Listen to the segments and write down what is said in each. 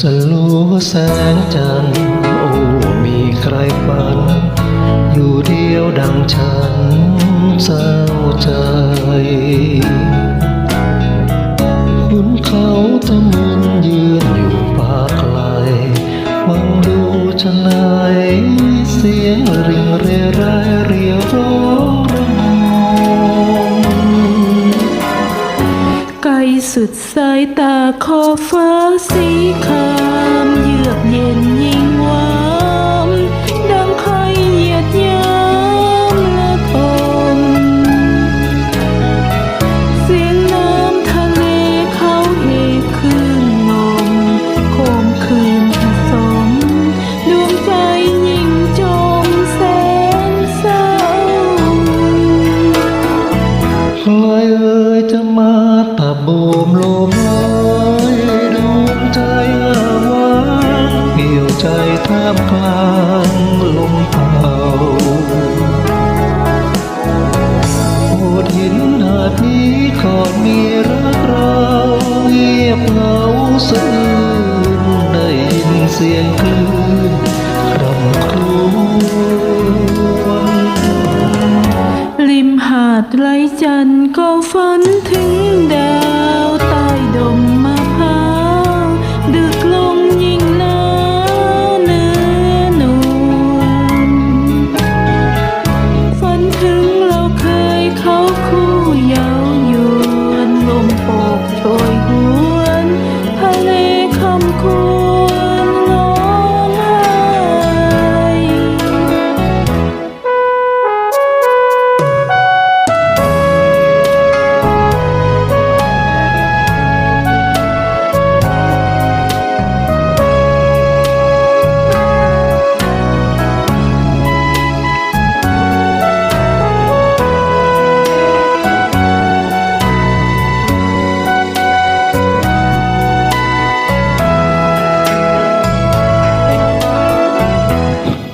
สลัวแสงจันทร์โอ้มีใครฝัน อยู่เดียวดังฉันเศร้าใจคุณเขาตะมึนยืนอยู่ป่าไกลฟังดูชะไหนเสียงริงเรไร สุดสายตาขอฟ้าสีครามเยือกเย็นยิ่ง ลมลอยดวงใจว้างเปี่ยวใจท่ามกลางลมเป่าโอดหินหาดนี้ก่อนมีรักเราเงียบเหงาซื่นได้ยินเสียงคลื่นร่ำครวญริมหาดไหลจัน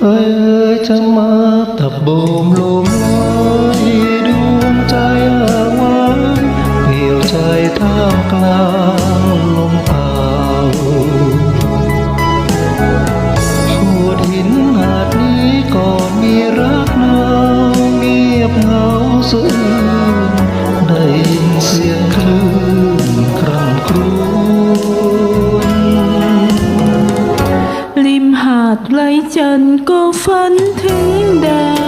เอ้ยจะมาตะโบมลมลอยดวงใจอางวางเปี่ยวใจท่ามกลางลมเป่าโขดหินหาดนี้ก่อนมีรักเราเงียบเหงาซื่นได้ มหาดไหล